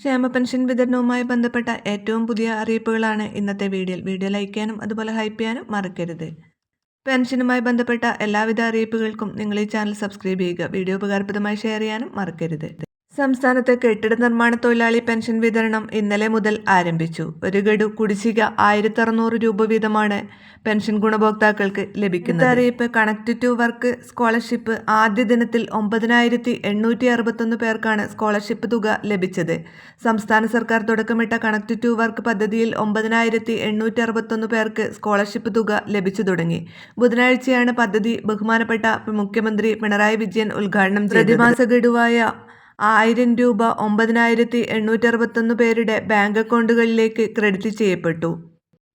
ക്ഷേമ പെൻഷൻ വിതരണവുമായി ബന്ധപ്പെട്ട ഏറ്റവും പുതിയ അറിയിപ്പുകളാണ് ഇന്നത്തെ വീഡിയോയിൽ. വീഡിയോ ലൈക്ക് ചെയ്യാനും അതുപോലെ ഹൈപ്പ് ചെയ്യാനും മറക്കരുത്. പെൻഷനുമായി ബന്ധപ്പെട്ട എല്ലാവിധ അറിയിപ്പുകൾക്കും നിങ്ങൾ ഈ ചാനൽ സബ്സ്ക്രൈബ് ചെയ്യുക. വീഡിയോ ഉപകാരപ്രദമായി ഷെയർ ചെയ്യാനും മറക്കരുത്. സംസ്ഥാനത്ത് കെട്ടിട നിർമ്മാണ തൊഴിലാളി പെൻഷൻ വിതരണം ഇന്നലെ മുതൽ ആരംഭിച്ചു. ഒരു ഗഡു കുടിശ്ശിക ആയിരത്തി അറുന്നൂറ് രൂപ വീതമാണ് പെൻഷൻ ഗുണഭോക്താക്കൾക്ക് ലഭിക്കുന്നത്. അറിയിപ്പ് കണക്ട് ടു വർക്ക് സ്കോളർഷിപ്പ് ആദ്യ ദിനത്തിൽ ഒമ്പതിനായിരത്തി എണ്ണൂറ്റി അറുപത്തൊന്ന് പേർക്കാണ് സ്കോളർഷിപ്പ് തുക ലഭിച്ചത്. സംസ്ഥാന സർക്കാർ തുടക്കമിട്ട കണക്ട് ടു വർക്ക് പദ്ധതിയിൽ ഒമ്പതിനായിരത്തി എണ്ണൂറ്റി അറുപത്തൊന്ന് പേർക്ക് സ്കോളർഷിപ്പ് തുക ലഭിച്ചു തുടങ്ങി. ബുധനാഴ്ചയാണ് പദ്ധതി ബഹുമാനപ്പെട്ട മുഖ്യമന്ത്രി പിണറായി വിജയൻ ഉദ്ഘാടനം പ്രതിമാസ ഗഡുവായ ആയിരം രൂപ ഒമ്പതിനായിരത്തി എണ്ണൂറ്റി അറുപത്തൊന്ന് പേരുടെ ബാങ്ക് അക്കൗണ്ടുകളിലേക്ക് ക്രെഡിറ്റ് ചെയ്യപ്പെട്ടു.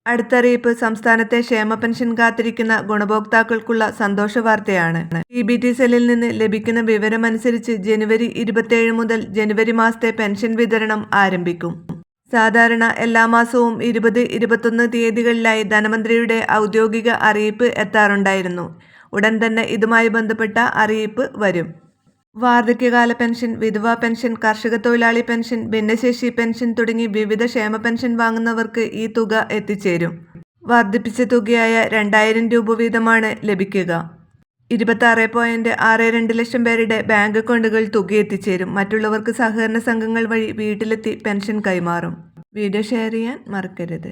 അടുത്തറിയിപ്പ് സംസ്ഥാനത്തെ ക്ഷേമ പെൻഷൻ കാത്തിരിക്കുന്ന ഗുണഭോക്താക്കൾക്കുള്ള സന്തോഷ വാർത്തയാണ്. ഇ ബി ടി സെല്ലിൽ നിന്ന് ലഭിക്കുന്ന വിവരമനുസരിച്ച് ജനുവരി ഇരുപത്തിയേഴ് മുതൽ ജനുവരി മാസത്തെ പെൻഷൻ വിതരണം ആരംഭിക്കും. സാധാരണ എല്ലാ മാസവും ഇരുപത് ഇരുപത്തൊന്ന് തീയതികളിലായി ധനമന്ത്രിയുടെ ഔദ്യോഗിക അറിയിപ്പ് എത്താറുണ്ടായിരുന്നു. ഉടൻ തന്നെ ഇതുമായി ബന്ധപ്പെട്ട അറിയിപ്പ് വരും. വാർദ്ധക്യകാല പെൻഷൻ വിധവാ പെൻഷൻ കർഷക തൊഴിലാളി പെൻഷൻ ഭിന്നശേഷി പെൻഷൻ തുടങ്ങി വിവിധ ക്ഷേമ പെൻഷൻ വാങ്ങുന്നവർക്ക് ഈ തുക എത്തിച്ചേരും. വർദ്ധിപ്പിച്ച തുകയായ രണ്ടായിരം രൂപ വീതമാണ് ലഭിക്കുക. ഇരുപത്തി പോയിന്റ് ആറ് രണ്ട് ലക്ഷം പേരുടെ ബാങ്ക് അക്കൗണ്ടുകൾ തുക എത്തിച്ചേരും. മറ്റുള്ളവർക്ക് സഹകരണ സംഘങ്ങൾ വഴി വീട്ടിലെത്തി പെൻഷൻ കൈമാറും. വീഡിയോ ഷെയർ ചെയ്യാൻ മറക്കരുത്.